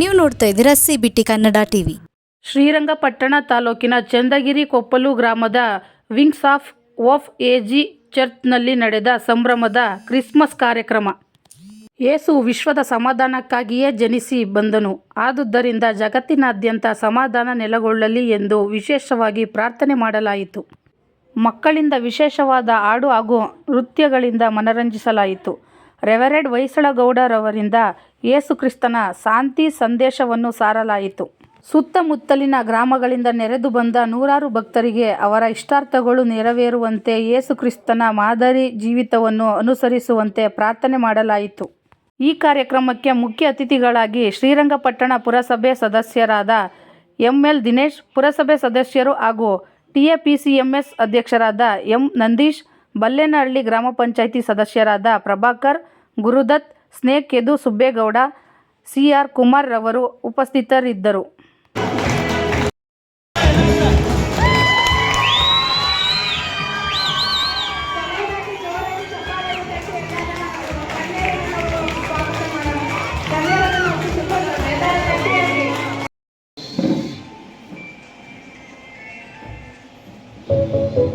ನೀವು ನೋಡ್ತಾ ಇದ್ದೀರಾ ಸಿ ಬಿಟ್ಟಿ ಕನ್ನಡ ಟಿವಿ. ಶ್ರೀರಂಗಪಟ್ಟಣ ತಾಲೂಕಿನ ಚಂದಗಿರಿ ಕೊಪ್ಪಲು ಗ್ರಾಮದ ವಿಂಗ್ಸ್ ಆಫ್ ಆಫ್ ಎಜಿ ಚರ್ಚ್ನಲ್ಲಿ ನಡೆದ ಸಂಭ್ರಮದ ಕ್ರಿಸ್ಮಸ್ ಕಾರ್ಯಕ್ರಮ. ಏಸು ವಿಶ್ವದ ಸಮಾಧಾನಕ್ಕಾಗಿಯೇ ಜನಿಸಿ ಬಂದನು. ಆದುದರಿಂದ ಜಗತ್ತಿನಾದ್ಯಂತ ಸಮಾಧಾನ ನೆಲೆಗೊಳ್ಳಲಿ ಎಂದು ವಿಶೇಷವಾಗಿ ಪ್ರಾರ್ಥನೆ ಮಾಡಲಾಯಿತು. ಮಕ್ಕಳಿಂದ ವಿಶೇಷವಾದ ಹಾಡು ಹಾಗೂ ನೃತ್ಯಗಳಿಂದ ಮನರಂಜಿಸಲಾಯಿತು. ರೆವರೆಡ್ ಹೊಯ್ಸಳಗೌಡರವರಿಂದ ಯೇಸು ಕ್ರಿಸ್ತನ ಶಾಂತಿ ಸಂದೇಶವನ್ನು ಸಾರಲಾಯಿತು. ಸುತ್ತಮುತ್ತಲಿನ ಗ್ರಾಮಗಳಿಂದ ನೆರೆದು ಬಂದ ನೂರಾರು ಭಕ್ತರಿಗೆ ಅವರ ಇಷ್ಟಾರ್ಥಗಳು ನೆರವೇರುವಂತೆ ಯೇಸು ಕ್ರಿಸ್ತನ ಮಾದರಿ ಜೀವಿತವನ್ನು ಅನುಸರಿಸುವಂತೆ ಪ್ರಾರ್ಥನೆ ಮಾಡಲಾಯಿತು. ಈ ಕಾರ್ಯಕ್ರಮಕ್ಕೆ ಮುಖ್ಯ ಅತಿಥಿಗಳಾಗಿ ಶ್ರೀರಂಗಪಟ್ಟಣ ಪುರಸಭೆ ಸದಸ್ಯರಾದ ಎಂ ಎಲ್ ದಿನೇಶ್, ಪುರಸಭೆ ಸದಸ್ಯರು ಹಾಗೂ ಟಿಎಪಿಸಿಎಂಎಸ್ ಅಧ್ಯಕ್ಷರಾದ ಎಂ ನಂದೀಶ್ ಬಲ್ಲೇನಹಳ್ಳಿ ಗ್ರಾಮ ಪಂಚಾಯಿತಿ ಸದಸ್ಯರಾದ ಪ್ರಭಾಕರ್ ಗುರುದತ್ ಸ್ನೇಕ್ ಯದು ಸುಬ್ಬೇಗೌಡ ಸಿಆರ್ ಕುಮಾರ್ ರವರು ಉಪಸ್ಥಿತರಿದ್ದರು. ದೇವರು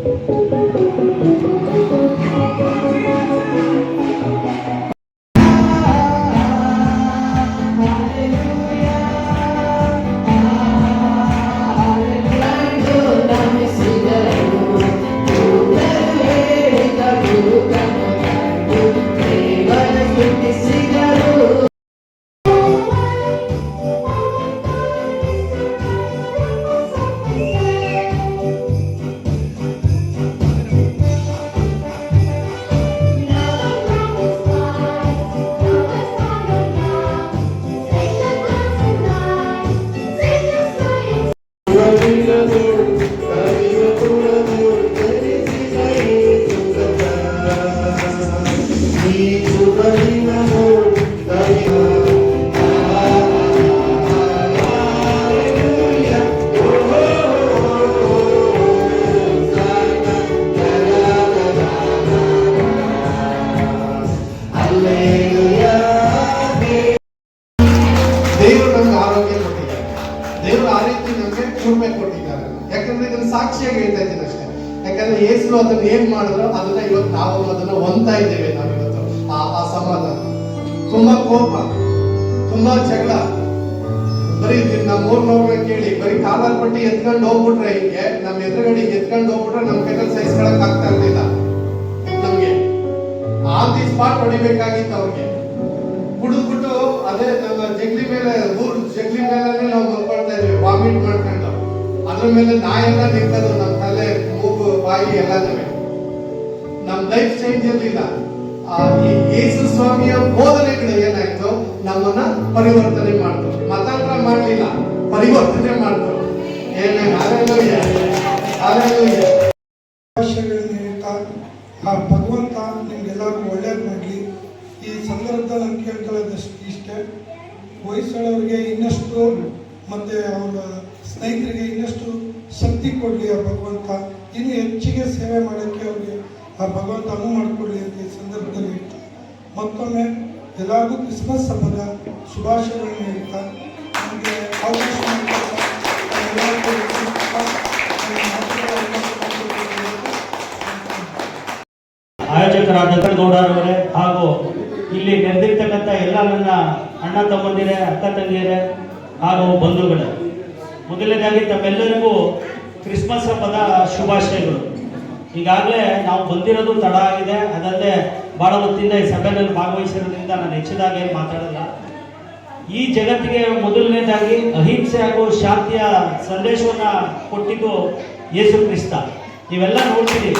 ನಮ್ಗೆ ಕೊಟ್ಟಿದ್ದಾರೆ. ಯಾಕಂದ್ರೆ ಇದನ್ನ ಸಾಕ್ಷಿಯಾಗಿ ಹೇಳ್ತಾ ಇದ್ದೀನಿ ಅಷ್ಟೇ. ಯಾಕಂದ್ರೆ ಯೇಸು ಅದನ್ನ ಏನ್ ಮಾಡಿದ್ರು? ಅದನ್ನ ಇವತ್ತು ನಾವು ಅದನ್ನ ಹೊಂದ್ತಾ ಇದ್ದೇವೆ ನಾವಿವತ್ತು. ಆ ಆ ಸಮಾಧಾನ. ತುಂಬಾ ಕೋಪ, ತುಂಬಾ ಜಗಳ. ಬರೀ ನಮ್ಮ ಕೇಳಿ, ಬರೀ ಕಾಲರ್ ಪಟ್ಟಿ ಎತ್ಕೊಂಡು ಹೋಗ್ಬಿಟ್ರೆ ಹಿಂಗೆ, ನಮ್ಮ ಎದುರುಗಡೆ ಎತ್ಕೊಂಡು ಹೋಗ್ಬಿಟ್ರೆ ನಮ್ ಕೈಯಲ್ಲಿ ಸಹಿಸ್ಕೊಳಕ್ ಆಗ್ತಾ ಇರ್ಲಿಲ್ಲ. ನಮ್ಗೆ. ಆನ್ ದಿ ಸ್ಪಾಟ್ ಹೊಡಿಬೇಕಾಗಿತ್ತು ಅವ್ರಿಗೆ. ಕುಡಿದ್ಬಿಟ್ಟು ಅದೇ ನಮ್ಮ ಜಗ್ಲಿ ಮೇಲೆ ಊರ್, ಜಗ್ಲಿ ಮೇಲೆ ನಾವು ಮಲ್ಕೊಳ್ತಾ ಇದ್ವಿ. ವಾಮಿಟ್ ಮಾಡ್ಕೊಂಡು ಅದ್ರ ಮೇಲೆ ನಾಯಿಂದ ನಿಂತದು ನಮ್ಮ ತಲೆ, ಮೂಗು, ಬಾಯಿ ಎಲ್ಲದವೆ ನಮ್ ಲೈಫ್ ಚೇಂಜ್ ಇರ್ಲಿಲ್ಲ ಆ, ಈ ಯೇಸು ಸ್ವಾಮಿಯ ಬೋಧನೆಗಳು ಏನಾಯ್ತು, ನಮ್ಮನ್ನ ಪರಿವರ್ತನೆ ಮಾಡ್ತು. ಮತಾಂತರ ಮಾಡ್ಲಿಲ್ಲ, ಪರಿವರ್ತನೆ ಮಾಡ್ತು. ಏನೇ ಹಾಲೆಲೂಯ ಅವಕಾಶಗಳನ್ನು ಹೇಳ್ತಾ ಆ ಭಗವಂತ ನಿಮ್ಗೆಲ್ಲರಿಗೂ ಒಳ್ಳೇದು ಮಾಡಲಿ ಈ ಸಂದರ್ಭದಲ್ಲಿ ನಾನು ಕೇಳ್ಕೊಳ್ಳೋದಷ್ಟು ಇಷ್ಟೇ. ಹೊಯ್ಸಳವ್ರಿಗೆ ಇನ್ನಷ್ಟು ಮತ್ತೆ ಅವರ ಸ್ನೇಹಿತರಿಗೆ ಇನ್ನಷ್ಟು ಶಕ್ತಿ ಕೊಡಲಿ ಆ ಭಗವಂತ. ಇನ್ನು ಹೆಚ್ಚಿಗೆ ಸೇವೆ ಮಾಡೋಕ್ಕೆ ಅವ್ರಿಗೆ ಆ ಭಗವಂತ ಅನುವು ಮಾಡಿಕೊಡ್ಲಿ ಅಂತ ಈ ಸಂದರ್ಭದಲ್ಲಿ ಹೇಳ್ತಾ ಮತ್ತೊಮ್ಮೆ ಎಲ್ಲರಿಗೂ ಕ್ರಿಸ್ಮಸ್ ಹಬ್ಬದ ಶುಭಾಶಯಗಳನ್ನು ಹೇಳ್ತಾ ನಮಗೆ ಆಯೋಜಕರಾದ ಗೌಡರವರೇ ಹಾಗೂ ಇಲ್ಲಿ ನೆರೆದಿರ್ತಕ್ಕಂಥ ಎಲ್ಲ ನನ್ನ ಅಣ್ಣ ತಮ್ಮಂದಿರೇ, ಅಕ್ಕ ತಂಗಿಯರೇ ಹಾಗೂ ಬಂಧುಗಳೇ. ಮೊದಲನೇದಾಗಿ ತಮ್ಮೆಲ್ಲರಿಗೂ ಕ್ರಿಸ್ಮಸ್ ಹಬ್ಬದ ಶುಭಾಶಯಗಳು. ಈಗಾಗಲೇ ನಾವು ಬಂದಿರೋದು ತಡ ಆಗಿದೆ. ಅದಲ್ಲದೆ ಬಹಳ ಹೊತ್ತಿಂದ ಈ ಸಭೆಯಲ್ಲಿ ಭಾಗವಹಿಸಿರೋದ್ರಿಂದ ನಾನು ಹೆಚ್ಚಿದಾಗಿ ಮಾತಾಡಲ್ಲ ಈ ಜಗತ್ತಿಗೆ ಮೊದಲನೇದಾಗಿ ಅಹಿಂಸೆ ಹಾಗೂ ಶಾಂತಿಯ ಸಂದೇಶವನ್ನು ಕೊಟ್ಟಿದ್ದು ಯೇಸು ಕ್ರಿಸ್ತ. ನೀವೆಲ್ಲ ನೋಡ್ತೀರಿ.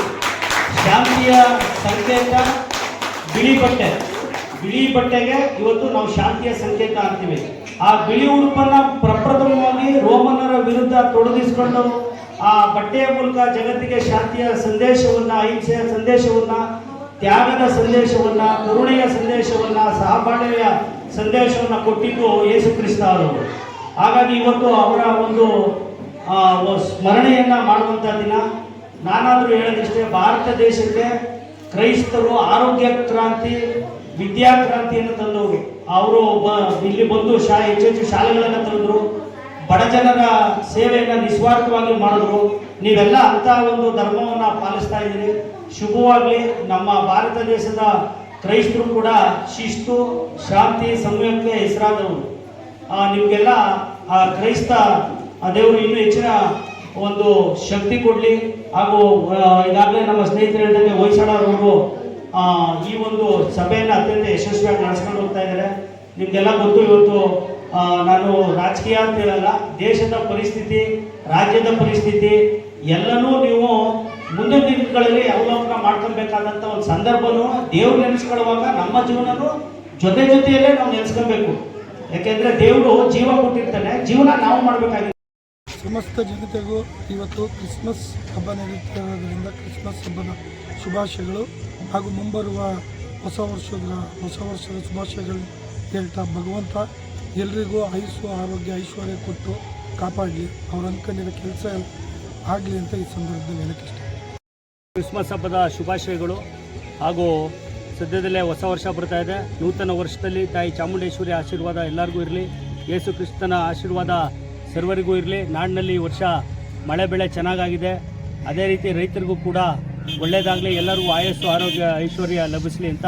ಶಾಂತಿಯ ಸಂಕೇತ ಬಿಳಿ ಬಟ್ಟೆ. ಬಿಳಿ ಬಟ್ಟೆಗೆ ಇವತ್ತು ನಾವು ಶಾಂತಿಯ ಸಂಕೇತ ಅಂತೀವಿ. ಆ ಬಿಳಿ ಉಡುಪನ್ನ ಪ್ರಪ್ರಥಮವಾಗಿ ರೋಮನ್ನರ ವಿರುದ್ಧ ತೊಡಗಿಸಿಕೊಂಡು ಆ ಬಟ್ಟೆಯ ಮೂಲಕ ಜಗತ್ತಿಗೆ ಶಾಂತಿಯ ಸಂದೇಶವನ್ನ, ಅಹಿಂಸೆಯ ಸಂದೇಶವನ್ನ, ತ್ಯಾಗದ ಸಂದೇಶವನ್ನ, ಕರುಣೆಯ ಸಂದೇಶವನ್ನ, ಸಹಬಾಳ್ವೆಯ ಸಂದೇಶವನ್ನ ಕೊಟ್ಟಿದ್ದು ಯೇಸು ಕ್ರಿಸ್ತ ಅವರು. ಹಾಗಾಗಿ ಇವತ್ತು ಅವರ ಒಂದು ಸ್ಮರಣೆಯನ್ನ ಮಾಡುವಂತ ದಿನ. ನಾನಾದರೂ ಹೇಳೋದಿಷ್ಟೇ, ಭಾರತ ದೇಶಕ್ಕೆ ಕ್ರೈಸ್ತರು ಆರೋಗ್ಯ ಕ್ರಾಂತಿ ವಿದ್ಯಾಕ್ರಾಂತಿಯನ್ನು ತಂದವರು ಅವರು ಒಬ್ಬ ಇಲ್ಲಿ ಬಂದು ಶಾ ಹೆಚ್ಚು ಹೆಚ್ಚು ಶಾಲೆಗಳನ್ನು ತಂದರು. ಬಡ ಜನರ ಸೇವೆಯನ್ನು ನಿಸ್ವಾರ್ಥವಾಗಿ ಮಾಡಿದ್ರು. ನೀವೆಲ್ಲ ಅಂತ ಒಂದು ಧರ್ಮವನ್ನು ಪಾಲಿಸ್ತಾ ಇದ್ದೀರಿ. ಶುಭವಾಗಲಿ. ನಮ್ಮ ಭಾರತ ದೇಶದ ಕ್ರೈಸ್ತರು ಕೂಡ ಶಿಸ್ತು, ಶಾಂತಿ, ಸಂಯಮಕ್ಕೆ ಹೆಸರಾದವರು. ನಿಮಗೆಲ್ಲ ಆ ಕ್ರೈಸ್ತ ದೇವರು ಇನ್ನೂ ಹೆಚ್ಚಿನ ಒಂದು ಶಕ್ತಿ ಕೊಡಲಿ. ಹಾಗೂ ಈಗಾಗಲೇ ನಮ್ಮ ಸ್ನೇಹಿತರು ಹೇಳಿದಂಗೆ ಈ ಒಂದು ಸಭೆಯನ್ನು ಅತ್ಯಂತ ಯಶಸ್ವಿಯಾಗಿ ನಡೆಸ್ಕೊಂಡು ಹೋಗ್ತಾ ಇದ್ದಾರೆ. ನಿಮಗೆಲ್ಲ ಗೊತ್ತು ಇವತ್ತು ನಾನು ರಾಜಕೀಯ ಅಂತ ಹೇಳಲ್ಲ, ದೇಶದ ಪರಿಸ್ಥಿತಿ, ರಾಜ್ಯದ ಪರಿಸ್ಥಿತಿ, ಎಲ್ಲನೂ ನೀವು ಮುಂದಿನ ದಿನಗಳಲ್ಲಿ ಅವಲೋಕನ ಮಾಡ್ಕೊಬೇಕಾದಂಥ ಒಂದು ಸಂದರ್ಭನೂ ದೇವ್ರು ನೆನೆಸ್ಕೊಳ್ಳುವಾಗ ನಮ್ಮ ಜೀವನನೂ ಜೊತೆ ಜೊತೆಯಲ್ಲೇ ನಾವು ನೆನೆಸ್ಕೊಬೇಕು ಯಾಕೆಂದ್ರೆ ದೇವರು ಜೀವ ಕೊಟ್ಟಿರ್ತಾನೆ, ಜೀವನ ನಾವು ಮಾಡಬೇಕಾಗಿದೆ. ಸಮಸ್ತ ಜನತೆಗೂ ಇವತ್ತು ಕ್ರಿಸ್ಮಸ್ ಹಬ್ಬ ನಡೀತಿರೋದ್ರಿಂದ ಕ್ರಿಸ್ಮಸ್ ಹಬ್ಬದ ಶುಭಾಶಯಗಳು. ಹಾಗೂ ಮುಂಬರುವ ಹೊಸ ವರ್ಷದ ಹೊಸ ವರ್ಷದ ಶುಭಾಶಯಗಳು ಹೇಳ್ತಾ ಭಗವಂತ ಎಲ್ರಿಗೂ ಆಯುಸ್ಸು ಆರೋಗ್ಯ, ಐಶ್ವರ್ಯ ಕೊಟ್ಟು ಕಾಪಾಡಲಿ. ಅವ್ರು ಅಂದ್ಕೊಂಡಿರೋ ಕೆಲಸ ಆಗಲಿ ಅಂತ ಈ ಸಂದರ್ಭದಲ್ಲಿ ಹೇಳಕ್ಕೆ ಇಷ್ಟ ಕ್ರಿಸ್ಮಸ್ ಹಬ್ಬದ ಶುಭಾಶಯಗಳು ಹಾಗೂ ಸದ್ಯದಲ್ಲೇ ಹೊಸ ವರ್ಷ ಬರ್ತಾ ಇದೆ. ನೂತನ ವರ್ಷದಲ್ಲಿ ತಾಯಿ ಚಾಮುಂಡೇಶ್ವರಿ ಆಶೀರ್ವಾದ ಎಲ್ಲರಿಗೂ ಇರಲಿ. ಯೇಸು ಕ್ರಿಸ್ತನ ಆಶೀರ್ವಾದ ಸರ್ವರಿಗೂ ಇರಲಿ. ನಾಡಿನಲ್ಲಿ ಈ ವರ್ಷ ಮಳೆ ಬೆಳೆ ಚೆನ್ನಾಗಾಗಿದೆ. ಅದೇ ರೀತಿ ರೈತರಿಗೂ ಕೂಡ ಒಳ್ಳೆಯದಾಗಲಿ ಎಲ್ಲರಿಗೂ ಆಯಸ್ಸು ಆರೋಗ್ಯ ಐಶ್ವರ್ಯ ಲಭಿಸಲಿ ಅಂತ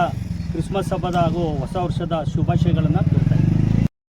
ಕ್ರಿಸ್ಮಸ್ ಹಬ್ಬದ ಹಾಗೂ ಹೊಸ ವರ್ಷದ ಶುಭಾಶಯಗಳನ್ನು